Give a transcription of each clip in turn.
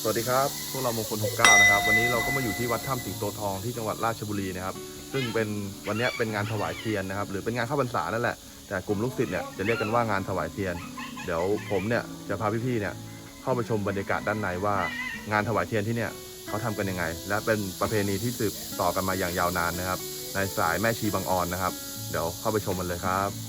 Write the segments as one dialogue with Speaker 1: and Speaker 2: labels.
Speaker 1: สวัสดีครับพวกเรามงคล69 นะครับ วันนี้เราก็มาอยู่ที่วัดถ้ำสิงโตทองที่จังหวัดราชบุรีนะครับ ซึ่งเป็นวันนี้เป็นงานถวายเทียนนะครับ หรือเป็นงานเข้าพรรษานั่นแหละ แต่กลุ่มลูกศิษย์เนี่ยจะเรียกกันว่างานถวายเทียน เดี๋ยวผมเนี่ยจะพาพี่ๆเนี่ยเข้าไปชมบรรยากาศด้านในว่า งานถวายเทียนที่เนี่ยเขาทำกันยังไง และเป็นประเพณีที่สืบต่อกันมาอย่างยาวนานนะครับ ในสายแม่ชีบางออนนะครับ เดี๋ยวเข้าไปชมมันเลยครับ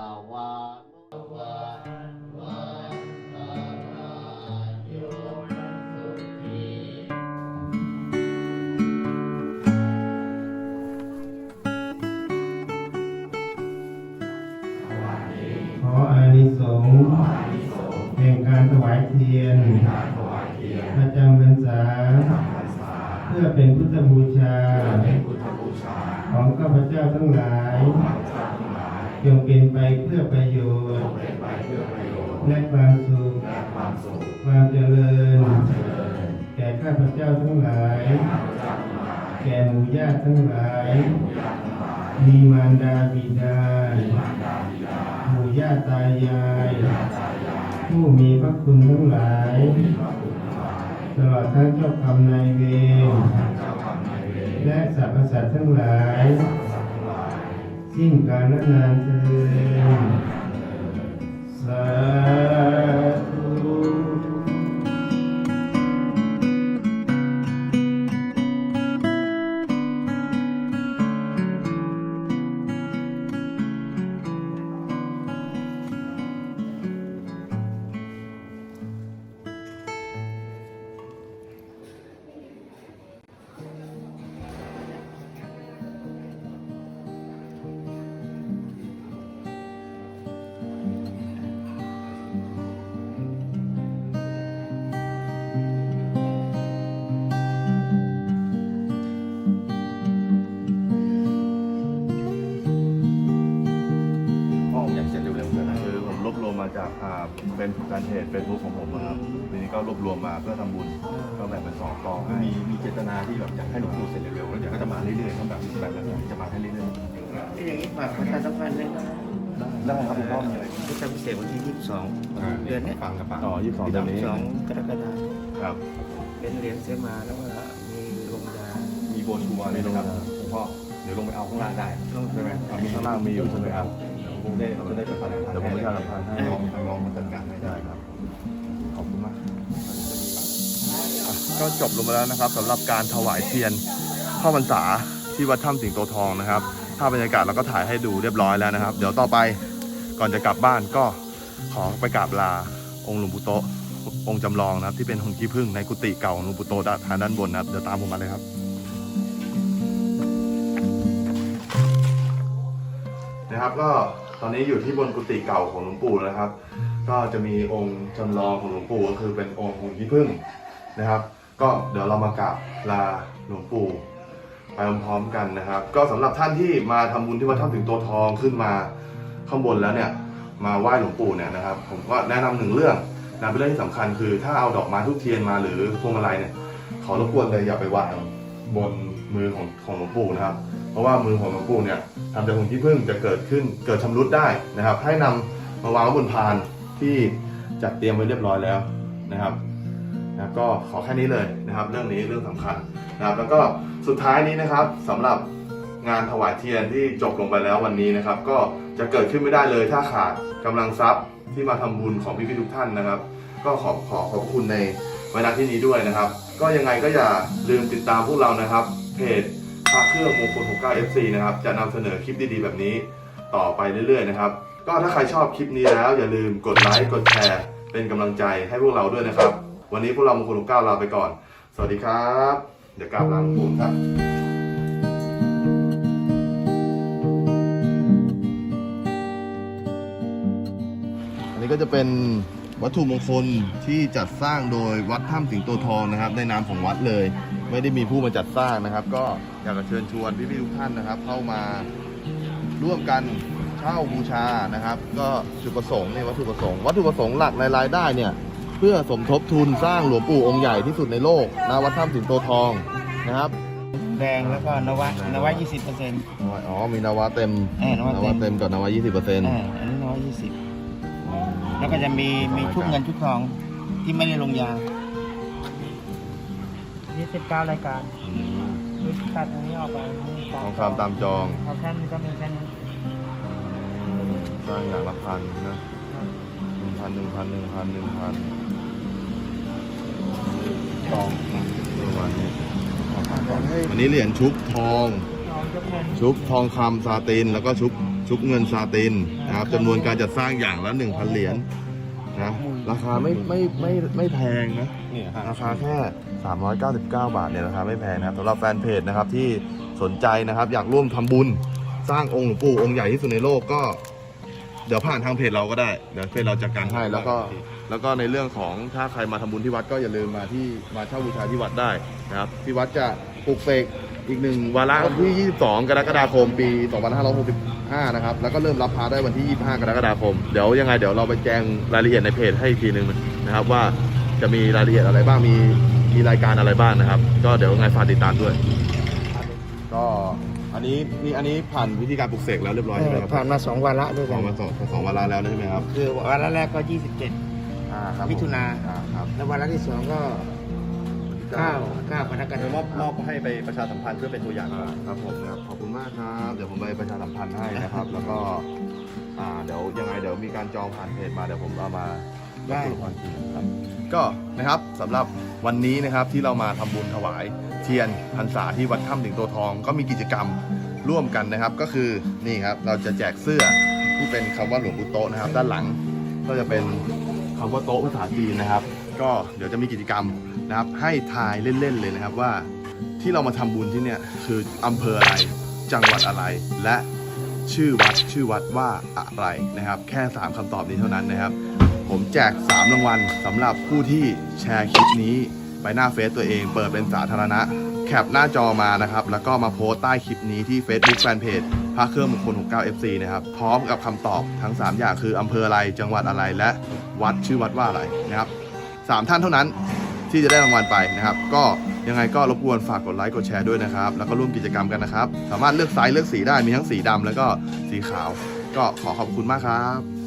Speaker 2: วา
Speaker 3: นุวั
Speaker 4: นวันตารายโยสุขี
Speaker 5: ขออานิสงส์แห่งการถวายเทียนประจำพรรษา เพื่อเป็นพุทธบูชา ของข้าพเจ้าทั้งหลาย จงเป็นไปเพื่อประโยชน์และความสุขความเจริญ แก่ข้าพเจ้าทั้งหลาย แก่หมู่ญาติทั้งหลาย มีมารดาบิดาหมู่ญาติตายาย ผู้มีพระคุณทั้งหลาย ตลอดทั้งเจ้ากรรมนายเวรและสรรพสัตว์ทั้งหลาย สิ้นกาลนานเธ
Speaker 1: อสา เป็นแฟนเพจเฟซบุ๊กของผมนะครับทีนี้ก็รวบรวมมาเพื่อทำบุญก็แบ่งเป็นสองกองให้
Speaker 2: มีมีเจตนาที่แบบอยากให้หลวงปู่เสร็จเร็วๆแล้วเดี๋ยวก็จะมาเรื่อยๆต้องแบบแบบนั้นจะมาให้เรื่อย
Speaker 6: อย่างนี้ฝากประชาสัมพันธ์เลยนะ
Speaker 2: ๆได้ครับคุณพ่อมีอะไร
Speaker 6: พุทธพิเศษวันที่ 22 เดือนเนี้ย
Speaker 2: ฟังกับปะ
Speaker 1: อ๋อยี่สิบสองเดือนนี้
Speaker 6: 2กรกฎาคม
Speaker 1: ครับ
Speaker 6: เป็นเหรียญเสมาแล้วก็มีลงยา
Speaker 2: มีโบชัวร์เลยนะครับคุณพ่อเดี๋ยวลงไปเอาข้างล่างได้ใช่ไหม
Speaker 1: มีข้างล่างมีอยู่ใช่ไหมครับ
Speaker 2: ผมได้เราจะได้ประสานงาน
Speaker 1: เดี๋ยวผมประชาสัมพันธ์ให้
Speaker 2: ลองลองมาจัดการให้ได้
Speaker 1: ได้ครับ ขอบคุณมากอะก็จบลงมาแล้วนะครับสำหรับการถวายเทียนเข้าพรรษาที่วัดถ้ำสิงโตทองนะครับภาพบรรยากาศเราก็ถ่ายให้ดูเรียบร้อยแล้วนะครับ เดี๋ยวต่อไปก่อนจะกลับบ้านก็ขอไปกราบลาองค์หลวงปู่โตะองค์จำลองนะครับ ที่เป็นหุ่นขี้ผึ้งในกุฏิเก่าของหลวงปู่โตะทางด้านบนนะครับเดี๋ยวตามผมมาเลยครับนะครับก็ ตอนนี้อยู่ที่บนกุฏิเก่าของหลวงปู่แล้วนะครับ ก็จะมีองค์จำลองของหลวงปู่ก็คือเป็นองค์หุ่นขี้ผึ้งนะครับ ก็เดี๋ยวเรามากราบลาหลวงปู่ไปพร้อมๆกันนะครับ ก็สำหรับท่านที่มาทำบุญที่วัดถ้ำถึงโตทองขึ้นมาข้างบนแล้วเนี่ยมาไหว้หลวงปู่เนี่ยนะครับ ผมก็แนะนำหนึ่งเรื่องนะเป็นเรื่องที่สำคัญคือถ้าเอาดอกไม้ทุกเทียนมาหรือพวงมาลัยเนี่ยขอรบกวนเลยอย่าไปวางบนมือของของหลวงปู่นะครับ ราะว่ามือของหลวงปู่เนี่ยทำจากหุ่นขี้ผึ้งจะเกิดขึ้นเกิดชำรุดได้นะครับ ให้นำมาวางไว้บนพานที่จัดเตรียมไว้เรียบร้อยแล้วนะครับนะก็ขอแค่นี้เลยนะครับ เรื่องนี้เรื่องสำคัญนะครับ แล้วก็สุดท้ายนี้นะครับสำหรับงานถวายเทียนที่จบลงไปแล้ววันนี้นะครับ ก็จะเกิดขึ้นไม่ได้เลยถ้าขาดกำลังทรัพย์ที่มาทำบุญของพี่ๆทุกท่านนะครับ ก็ขอขอขอบคุณในเวลาที่นี้ด้วยนะครับ ก็ยังไงก็อย่าลืมติดตามพวกเรานะครับ เพจ พระเครื่องมงคล69 FC นะครับ จะนำเสนอคลิปดีๆ แบบนี้ต่อไปเรื่อยๆนะครับ ก็ถ้าใครชอบคลิปนี้แล้ว อย่าลืมกดไลค์ กดแชร์ เป็นกำลังใจให้พวกเราด้วยนะครับ วันนี้พวกเรามงคล69ลาไปก่อน สวัสดีครับ เดี๋ยวกราบหลังผมครับอันนี้ก็จะเป็นวัตถุมงคลที่จัดสร้างโดยวัดถ้ำสิงโตทองนะครับในนามของวัดเลย ไม่ได้มีผู้มาจัดสร้างนะครับ ก็อยากจะเชิญชวนพี่ๆทุกท่านนะครับ เข้ามาร่วมกันเช่าบูชานะครับ ก็จุดประสงค์เนี่ยวัตถุประสงค์วัตถุประสงค์หลักในรายได้เนี่ย เพื่อสมทบทุนสร้างหลวงปู่องค์ใหญ่ที่สุดในโลกนะวัดถ้ำสิงโตทองนะครับ
Speaker 6: แดงแล้วก็นวะนวะยี่สิบเปอร์เซ็นต์
Speaker 1: อ๋อมีนาวาเต็ม
Speaker 6: เออนวะเต็ม
Speaker 1: เต็มกับนาวา20เปอร์เซ็นต์
Speaker 6: อ่าอันนี้นวะยี่สิบแล้วก็จะมีมีชุบเงินชุบทองที่ไม่ได้ลงยา
Speaker 7: ยี่สิบเก้ารายการยึดตัดอันนี้ออกไป
Speaker 1: ทองคำตามจอง
Speaker 7: เอาแค่นี้ก็มีแค่นี้
Speaker 1: สร้างอย่างละพันนะหนึ่งพันหนึ่งพันหนึ่งพันหนึ่งพันจองประมาณนี้วันนี้เหรียญชุบทอง
Speaker 7: ลองยกเงิน
Speaker 1: ชุบทองคำซาติน แล้วก็ชุบชุบเงินซาตินนะครับจำนวนการจัดสร้างอย่างละ1,000 เหรียญนะราคาไม่ไม่ไม่ไม่แพงนะราคาแค่ 399 บาทเนี่ยราคาไม่แพงนะครับสำหรับแฟนเพจนะครับที่สนใจนะครับ อยากร่วมทำบุญสร้างองค์หลวงปู่องค์ใหญ่ที่สุดในโลกก็ เดี๋ยวผ่านทางเพจเราก็ได้เดี๋ยวเพจเราจัดการให้แล้วก็แล้วก็ในเรื่องของถ้าใครมาทำบุญที่วัดก็อย่าลืมมาที่มาเช่าบูชาที่วัดได้นะครับที่วัดจะปลุกเสกอีกหนึ่งวาระวันที่ 22 กรกฎาคม ปี 2565 นะครับ แล้วก็เริ่มรับพาได้วันที่ 25 กรกฎาคม เดี๋ยวยังไงเดี๋ยวเราไปแจ้งรายละเอียดในเพจให้อีกทีหนึ่งนะครับว่าจะมีรายละเอียดอะไรบ้าง มี มีรายการอะไรบ้างนะครับ ก็เดี๋ยวยังไงฝากติดตามด้วย ก็อันนี้นี่อันนี้ผ่านวิธีการปลุกเสกแล้วเรียบร้อยใช่ไหมครับ
Speaker 6: ผ่านมาสองวาระด้วย
Speaker 1: ส
Speaker 6: กั
Speaker 1: อง
Speaker 6: น
Speaker 1: มาสองสองวาระแล้วใช่ไหมครับ
Speaker 6: คือวาระแรกก็ยี่สิบเจ็ด
Speaker 1: อ่าครับ
Speaker 6: มิถุนา
Speaker 1: อ่ครับ
Speaker 6: แล้ววาระที่สองก็เก้าเก้ากรกฎาค
Speaker 2: เดี๋ยว
Speaker 6: ม
Speaker 2: มอบมอบให้ไปประชาสัมพันธ์เพื่อเป็นตัวอย่าง
Speaker 1: อ่าครับผมนะครับขอบคุณมากครับเดี๋ยวผมไปประชาสัมพันธ์ให้นะครับ แล้วก็อ่าเดี๋ยวยังไงเดี๋ยวมีการจองผ่านเพจมาเดี๋ยวผมเอามา
Speaker 6: ได้
Speaker 1: ครับก็นะครับสำหรับวันนี้นะครับที่เรามาทำบุญถวายเทียนพรรษาที่วัดถ้ำสิงโตทอง ก็มีกิจกรรมร่วมกันนะครับ ก็คือนี่ครับเราจะแจกเสื้อที่เป็นคำว่าหลวงปู่โตนะครับ ด้านหลังก็จะเป็นคำว่าโต๊ะภาษาจีนนะครับ ก็เดี๋ยวจะมีกิจกรรมนะครับ ให้ทายเล่นๆเลยนะครับว่าที่เรามาทำบุญที่เนี่ยคืออำเภออะไรจังหวัดอะไรและชื่อวัดชื่อวัดว่าอะไรนะครับ แค่ 3คำตอบนี้เท่านั้นนะครับ ผมแจก 3 รางวัลสำหรับผู้ที่แชร์คลิปนี้ไปหน้าเฟซตัวเอง เปิดเป็นสาธารณะ แคปหน้าจอมานะครับ แล้วก็มาโพสต์ใต้คลิปนี้ที่ Facebook Fanpage พระเครื่องมงคล69 FC นะครับ พร้อมกับคำตอบทั้ง 3 อย่างคืออำเภออะไรจังหวัดอะไรและวัดชื่อวัดว่าอะไรนะครับสามท่านเท่านั้นที่จะได้รางวัลไปนะครับ ก็ยังไงก็รบกวนฝากกดไลค์กดแชร์ด้วยนะครับ แล้วก็ร่วมกิจกรรมกันนะครับ สามารถเลือกไซส์เลือกสีได้มีทั้งสีดำแล้วก็สีขาว ก็ขอขอบคุณมากครับ